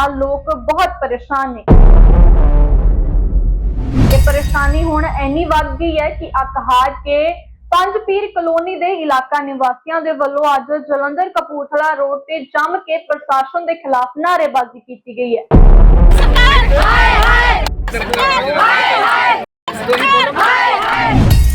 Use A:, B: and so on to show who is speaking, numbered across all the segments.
A: ਨਾਲ ਲੋਕ ਬਹੁਤ ਪਰੇਸ਼ਾਨ ਨੇ। ਇਹ ਪਰੇਸ਼ਾਨੀ ਹੁਣ ਇੰਨੀ ਵੱਧ ਗਈ ਹੈ ਕਿ ਅੱਕ ਕੇ ਪੰਜ ਪੀਰ ਕਲੋਨੀ ਦੇ ਇਲਾਕਾ ਨਿਵਾਸੀਆਂ ਦੇ ਵੱਲੋਂ ਅੱਜ ਜਲੰਧਰ ਕਪੂਰਥਲਾ ਰੋਡ ਤੇ ਜੰਮ ਕੇ ਪ੍ਰਸ਼ਾਸਨ ਦੇ ਖਿਲਾਫ ਨਾਅਰੇਬਾਜ਼ੀ ਕੀਤੀ ਗਈ ਹੈ।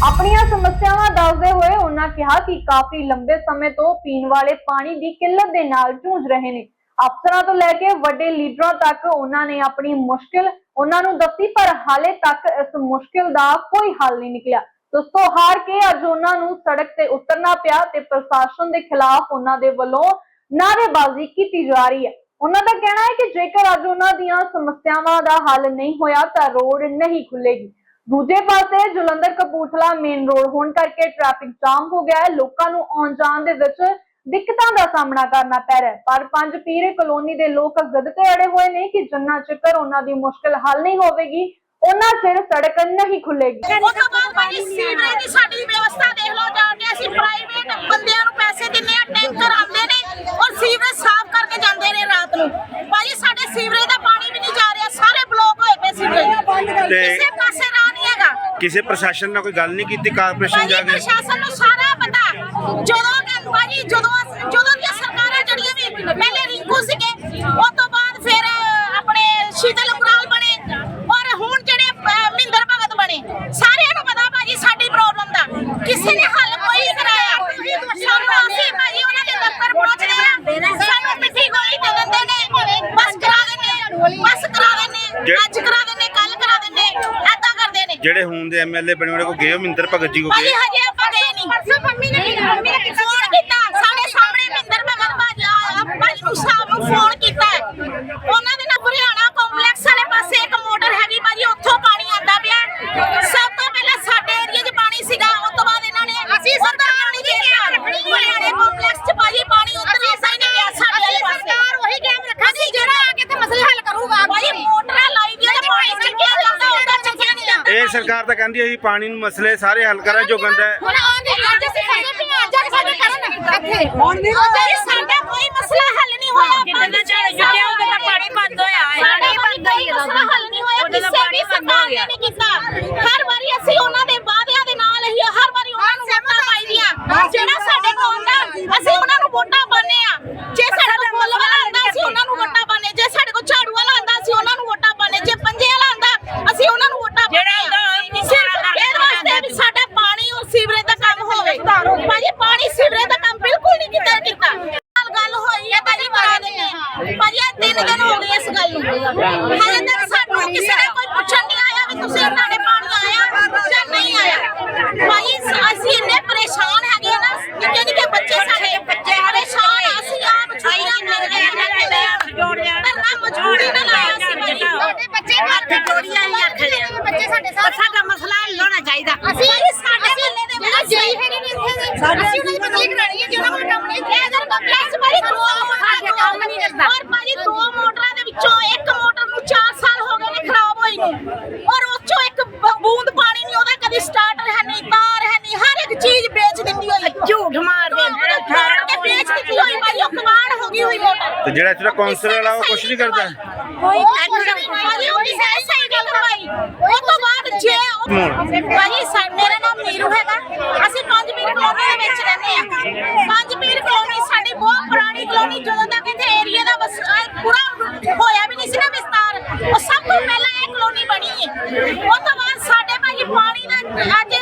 A: ਆਪਣੀਆਂ ਸਮੱਸਿਆਵਾਂ ਦੱਸਦੇ ਹੋਏ ਉਹਨਾਂ ਕਿਹਾ ਕਿ ਕਾਫੀ ਲੰਬੇ ਸਮੇਂ ਤੋਂ ਪੀਣ ਵਾਲੇ ਪਾਣੀ ਦੀ ਕਿੱਲਤ ਦੇ ਨਾਲ ਜੂਝ ਰਹੇ ਨੇ। ਅਫਸਰਾਂ ਤੋਂ ਲੈ ਕੇ ਵੱਡੇ ਲੀਡਰਾਂ ਤੱਕ ਉਹਨਾਂ ਨੇ ਆਪਣੀ ਮੁਸ਼ਕਿਲ ਉਹਨਾਂ ਨੂੰ ਦੱਸੀ, ਪਰ ਹਾਲੇ ਤੱਕ ਇਸ ਮੁਸ਼ਕਿਲ ਦਾ ਕੋਈ ਹੱਲ ਨਹੀਂ ਨਿਕਲਿਆ। ਦੋਸਤੋ, ਹਾਰ ਕੇ ਅੱਜ ਉਹਨਾਂ ਨੂੰ ਸੜਕ ਤੇ ਉਤਰਨਾ ਪਿਆ ਤੇ ਪ੍ਰਸ਼ਾਸਨ ਦੇ ਖਿਲਾਫ ਉਹਨਾਂ ਦੇ ਵੱਲੋਂ ਨਾਅਰੇਬਾਜ਼ੀ ਕੀਤੀ ਜਾ ਰਹੀ ਹੈ। ਉਹਨਾਂ ਦਾ ਕਹਿਣਾ ਹੈ ਕਿ ਜੇਕਰ ਅੱਜ ਉਹਨਾਂ ਦੀਆਂ ਸਮੱਸਿਆਵਾਂ ਦਾ ਹੱਲ ਨਹੀਂ ਹੋਇਆ ਤਾਂ ਰੋਡ ਨਹੀਂ ਖੁੱਲੇਗੀ ਦੂਜੇ ਪਾਸੇ ਜਲੰਧਰ ਕਪੂਰਥਲਾ ਮੇਨ ਰੋਡ ਹੋਣ ਕਰਕੇ ਟ੍ਰੈਫਿਕ ਜਾਮ ਹੋ ਗਿਆ ਹੈ। ਲੋਕਾਂ ਨੂੰ ਆਉਣ ਜਾਣ ਦੇ ਵਿੱਚ ਦਿੱਕਤਾਂ ਦਾ ਸਾਹਮਣਾ ਕਰਨਾ ਪੈ ਰਿਹਾ ਪਰ ਪੰਜ ਪੀਰੇ ਕਲੋਨੀ ਦੇ ਲੋਕ ਗਦ ਅੜੇ ਹੋਏ ਨੇ ਕਿ ਜਿੰਨਾ ਚਿਰ ਉਹਨਾਂ ਦੀ ਮੁਸ਼ਕਲ ਹੱਲ ਨਹੀਂ ਹੋਵੇਗੀ, ਉਹਨਾਂ ਚਿਰ ਸੜਕ ਨਹੀਂ ਖੁੱਲੇਗੀ।
B: ਉਹ ਤੋਂ ਬਾਅਦ ਭਾਜੀ ਸੀਵਰੇਜ ਦੀ ਸਾਡੀ ਵਿਵਸਥਾ ਦੇਖ ਲਓ ਜਾ ਅਸੀਂ ਪ੍ਰਾਈਵੇਟ ਬੰਦਿਆਂ ਨੂੰ ਪੈਸੇ ਦਿੰਨੇ ਆ, ਟੈਂਕਰ ਆਉਂਦੇ ਨੇ, ਔਰ ਸੀਵਰੇਜ ਸਾਫ਼ ਕਰਕੇ ਜਾਂਦੇ ਨੇ ਰਾਤ ਨੂੰ ਭਾਜੀ ਸਾਡੇ ਸੀਵਰੇਜ ਦਾ ਪਾਣੀ ਵੀ ਨਹੀਂ ਜਾ ਰਿਹਾ ਸਾਰੇ ਬਲੌਕ ਹੋਏ ਪਏ ਸੀਵਰੇਜ
C: ਤੇ-
B: ਕਿਸੇ ਪਾਸੇ ਰਾਹ ਨਹੀਂ ਹੈਗਾ
C: ਕਿਸੇ ਪ੍ਰਸ਼ਾਸਨ ਨਾਲ ਕੋਈ ਗੱਲ ਨਹੀਂ ਕੀਤੀ ਕਾਰਪੋਰੇਸ਼ਨ ਜਾ
B: ਭਾਜੀ
C: ਕੇ?
B: ਪ੍ਰਸ਼ਾਸਨ ਨੂੰ ਸਾਰਾ ਪਤਾ। ਜਦੋਂ ਕਿ ਭਾਜੀ ਜਦੋਂ ਅਸ- ਜਦੋਂ ਦੀਆਂ ਸਰਕਾਰਾਂ ਜਿਹੜੀਆਂ ਵੀ ਪਹਿਲੇ ਰਿੰਕੂ ਸੀਗੇ ਉਸ ਤੋਂ ਬਾਅਦ ਫਿਰ ਆਪਣੇ ਸ਼ੀਤਲ ਉਗਰਾਲ ਬਣੇ ਔਰ ਹੁਣ ਜਿਹੜੇ ਅਹ, ਮਹਿੰਦਰ ਭਗਤ ਬਣੇ ਸਾਰਿਆਂ ਨੂੰ ਪਤਾ ਭਾਜੀ ਸਾਡੀ ਪ੍ਰੋਬਲਮ ਦਾ ਕਿਸੇ ਨੇ ਹੱਲ ਕੋਈ ਨਹੀਂ ਕਰਾਇਆ ਸਾਨੂੰ ਅਸੀਂ ਭਾਜੀ ਉਹਨਾਂ ਦੇ ਦਫ਼ਤਰ ਪਹੁੰਚਦੇ ਆ ਸਾਨੂੰ ਮਿੱਠੀ ਗੋਲੀ ਦੇ ਦਿੰਦੇ ਨੇ ਬਸ ਕਰਾ ਦਿੰਦੇ ਬਸ ਕਰਾ ਦਿੰਦੇ
C: ਜੇ-
B: ਅੱਜ ਕਰਾ ਦਿੰਦੇ ਕੱਲ ਕਰਾ ਦਿੰਦੇ ਏਦਾਂ ਕਰਦੇ ਨੇ
C: ਜਿਹੜੇ ਹੁਣ ਦੇ ਐਮਐਲਏ ਬਣੇ ਉਹਦੇ ਕੋ ਗਏ ਹੋ ਮਹਿੰਦਰ ਭਗਤ ਜੀ ਕੋ ਗਏ?
B: ਹਜੇ ਆਪਾਂ ਗਏ ਨਹੀਂ। ਪਰਸੋਂ ਮੰਮੀ ਨੇ ਮੰਮੀ ਨੇ ਫੋਨ ਕੀਤਾ ਸਾਡੇ ਸਾਹਮਣੇ ਮਹਿੰਦਰ ਭਗਤ ਭਾਜੀ ਆ- ਭਾਜੀ ਨੂੰ ਸਾਹਿਬ ਨੂੰ ਫੋਨ ਕੀਤਾ ਹੈ। ਉਹਨਾਂ ਦੇ ਨਾਲ ਹਰਿਆਣਾ ਕੰਪਲੈਕਸ ਵਾਲੇ ਪਾਸੇ ਇੱਕ ਮੋਟਰ ਹੈਗੀ ਭਾਜੀ ਉੱਥੋਂ ਪਾਣੀ ਆਂਦਾ ਪਿਆ ਹੈ। ਸਭ ਤੋਂ ਪਹਿਲਾਂ ਸਾਡੇ ਏਰੀਆ 'ਚ ਪਾਣੀ ਸੀਗਾ ਉਸ ਤੋਂ ਬਾਅਦ ਇਹਨਾਂ ਨੇ ਅਸੀਂ ਸਰਕਾਰ ਪਾਣੀ ਦੇ ਹਰਿਆਣੇ ਕੰਪਲੈਕਸ 'ਚ ਭਾਜੀ ਪਾਣੀ ਉੱਧਰ ਆਸਾ ਹੀ ਨਹੀਂ ਗਿਆ ਸਾਡੇ ਵਾਲੇ ਪਾਸੇ ਸਰਕਾਰ ਉਹੀ ਕੈਮ ਰੱਖਾ ਸੀ ਜਿਹੜਾ ਆ ਕੇ ਤੇ ਮਸਲੇ ਹੱਲ ਕਰੂਗਾ ਭਾਜੀ ਮੋਟਰਾਂ ਲਾਈ ਦੀਆਂ ਤੇ ਪਾਣੀ ਚੱਕਿਆ ਜਾਂਦਾ ਉਹਦਾ ਚੱਕਿਆ ਨਹੀਂ ਜਾਂਦਾ
C: ਇਹ ਸਰਕਾਰ ਤਾਂ ਕਹਿੰਦੀ ਹੈ ਜੀ ਪਾਣੀ ਨੂੰ ਮਸਲੇ ਸਾਰੇ ਹੱਲ ਕਰਾਂ ਜੋ ਗੰਦਾ ਹੈ।
B: ਹੁਣ ਆਉਂਦੇ ਅੱਜ ਅਸੀਂ ਵੀ ਹਾਂ ਅੱਜ ਸਾਡੇ ਕਰਨ ਇੱਥੇ ਹੁਣ ਵੀ ਸਾਡਾ ਕੋਈ ਮਸਲਾ ਹੱਲ ਨਹੀਂ ਹੋਇਆ
D: ਜਿੱਦਾਂ ਦਾ ਝਾੜ ਚੁੱਕਿਆ ਉਦੋਂ ਦਾ ਪਾਣੀ ਬੰਦ ਹੋਇਆ ਹੈ।
B: ਸਾਡਾ ਬੰਦ ਮਸਲਾ ਹੱਲ ਨਹੀਂ ਹੋਇਆ ਕਿਸੇ
D: ਪਾਣੀ
B: ਵੀ
D: ਬੰਦ ਹੋ
B: ਸਰਕਾਰ। ਨੇ ਨਹੀਂ ਕੀਤਾ ਹਰ ਵਾਰੀ ਅਸੀਂ ਉਹਨਾਂ ਦੇ ਵਾਅਦਿਆਂ ਦੇ ਨਾਲ ਹੀ ਹਰ ਵਾਰੀ ਉਹਨਾਂ ਨੂੰ ਵੋਟਾਂ ਪਾਈਦੀਆਂ ਜਿਹੜਾ ਸਾਡੇ ਕੋਲ ਆਉਂਦਾ ਅਸੀਂ ਉਹਨਾਂ ਨੂੰ ਵੋਟਾਂ ਪਾਉਂਦੇ ਆ ਜੇ ਸਾਡੇ ਕੋਲ ਫੁੱਲ ਵਾਲਾ ਆਉਂਦਾ ਅਸੀਂ ਉਹਨਾਂ ਨੂੰ ਵੋਟਾਂ ਪਾਉਂਦੇ ਜੇ ਸਾਡੇ ਕੋਲ ਝਾੜੂ ਵਾਲਾ ਆਉਂਦਾ ਅਸੀਂ ਉਹਨਾਂ ਨੂੰ ਵੋਟਾਂ ਪਾਉਂਦੇ ਜੇ ਪੰਜੇ ਵਾਲਾ ਆਉਂਦਾ ਅਸੀਂ ਉਹਨਾਂ ਨੂੰ ਵੋਟਾਂ ਪਾਉਂਦੇ
D: ਜਿਹੜਾ ਆਉਂਦਾ ਉਹ ਨਹੀਂ
B: ਸਿਰਫ
D: ਸਾਰਾ ਕਰਕੇ
B: ਇਹ ਵਾਸਤੇ ਵੀ ਸਾਡਾ ਪਾਣੀ ਔਰ ਸੀਵਰੇਜ ਦਾ ਕੰਮ ਹੋਵੇ ਭਾਜੀ ਪਾਣੀ ਸੀਵਰੇਜ ਦਾ ਕੰਮ ਬਿਲਕੁਲ ਨਹੀਂ ਕੀਤਾ ਕੀਤਾ ਨਾਲ ਗੱਲ ਹੋਈ ਹੈ ਭਾਜੀ ਕਰਾ ਦਿੰਦੇ ਆ ਭਾਜੀ ਇਹ ਤਿੰਨ ਦਿਨ ਹੋ ਗਏ ਇਸ ਗੱਲ ਨੂੰ। ਹਜੇ ਤੱਕ ਸਾਨੂੰ ਕਿਸੇ ਨੇ ਕੋਈ ਪੁੱਛਣ ਨਹੀਂ ਆਇਆ ਵੀ ਤੁਸੀਂ ਇਹਨਾਂ ਦੇ ਪਾਣੀ ਆਇਆ ਜਾਂ ਨਹੀਂ ਆਇਆ। ਭਾਜੀ ਸ- ਅਸੀਂ ਇੰਨੇ ਪਰੇਸ਼ਾਨ ਹੈਗੇ ਆ ਨਾ ਨਿੱਕੇ ਨਿੱਕੇ ਬੱਚੇ ਸਾਡੇ। ਬੱਚੇ ਪਰੇਸ਼ਾਨ ਆ, ਅਸੀਂ ਆਪ ਛੁੱਟੀਆਂ ਮਿਲ ਗਏ
D: ਜੋੜਿਆ
B: ਧਰਨਾ ਮਜਬੂਰੀ ਨਾਲ ਆਇਆ ਸੀ ਭਾਜੀ
D: ਸਾਡੇ ਬੱਚੇ ਹੱਥ ਜੋੜੀਆਂ ਹੀ ਆਖ ਲਿਆ।
B: ਬੱਚੇ ਸਾਡੇ
D: ਪਰ ਸਾਡਾ ਮਸਲਾ ਹੱਲ ਹੋਣਾ ਚਾਹੀਦਾ।
B: ਅਸੀਂ ਸਾਡੇ ਮੱਲੇ ਦੇ ਵਿੱਚ ਜਈ ਹੈਗੇ ਦੇ ਅਸੀਂ ਉਹਨਾਂ ਦੀ ਬਦਲੀ ਕਰਾਣੀ ਹੈ ਜਿਹਨਾਂ ਕੋਲ ਕੰਮ ਨਹੀਂ ਹੈ। ਇਧਰ ਕੰਪਲੈਕਸ ਭਾਜੀ ਦੋ ਮੋਟਰਾਂ ਕੰਮ ਨਹੀਂ ਕਰਦਾ ਔਰ ਭਾਜੀ ਦੋ ਮੋਟਰਾਂ ਦੇ ਵਿੱਚੋਂ ਇੱਕ ਮੋਟਰ ਨੂੰ 4 ਸਾਲ ਹੋ ਗਏ ਨੇ ਖਰਾਬ ਹੋਈ ਨੂੰ। ਔਰ ਉਸ ਚੋਂ ਇੱਕ ਬੂੰਦ ਪਾਣੀ ਨਹੀਂ ਉਹਦਾ ਕਦੀ ਸਟਾਰਟਰ ਹੈ ਨਹੀਂ ਤਾਰ ਹੈ ਨਹੀਂ ਹਰ ਇੱਕ ਚੀਜ਼ ਵੇਚ ਦਿੱਤੀ ਹੋਈ।
D: ਝੂਠ ਮਾਰਦੇ ਨੇ
B: ਠਾੜ ਕੇ ਵੇਚ ਦਿੱਤੀ ਹੋਈ ਭਾਜੀ ਉਹ ਕਮਾਂਡ ਹੋ ਗਈ ਹੋਈ ਮੋਟਰ।
C: ਤੇ ਜਿਹੜਾ ਇੱਥੇ ਕਾਉਂਸਲਰ ਵਾਲਾ ਉਹ ਕੁਝ ਨਹੀਂ ਕਰਦਾ।
B: ਕੋਈ ਭਾਜੀ ਉਹ ਕਿਸੇ ਨੇ ਸਹੀ ਗੱਲ ਕਰਵਾਈ ਉਹ ਤੋਂ ਬਾਅਦ ਜੇ ਉਹ- ਸਾ- ਮੇਰਾ ਨਾਮ ਨੀਰੂ ਹੈਗਾ ਅਸੀਂ ਪੰਜ ਮੀਲ ਕਲੋਨੀ ਦੇ ਵਿੱਚ ਰਹਿੰਦੇ ਆ ਪੰਜ ਮੀਲ ਕਲੋਨੀ, ਸਾਡੀ ਬਹੁਤ ਪੁਰਾਣੀ ਕਲੋਨੀ, ਜਦੋਂ ਤੱਕ ਇੱਥੇ ਏਰੀਆ ਦਾ ਬਸ ਪੂਰਾ ਹੋਇਆ ਵੀ ਨਹੀਂ ਸੀ ਨਾ ਵਿਸਤਾਰ, ਉਹ ਸਭ ਤੋਂ ਪਹਿਲਾਂ ਇਹ ਕਲੋਨੀ ਬਣੀ। ਹੈ ਉਹ ਤੋਂ ਬਾਅਦ ਸਾਡੇ ਭਾਈ ਪਾਣੀ ਦਾ ਅੱਜ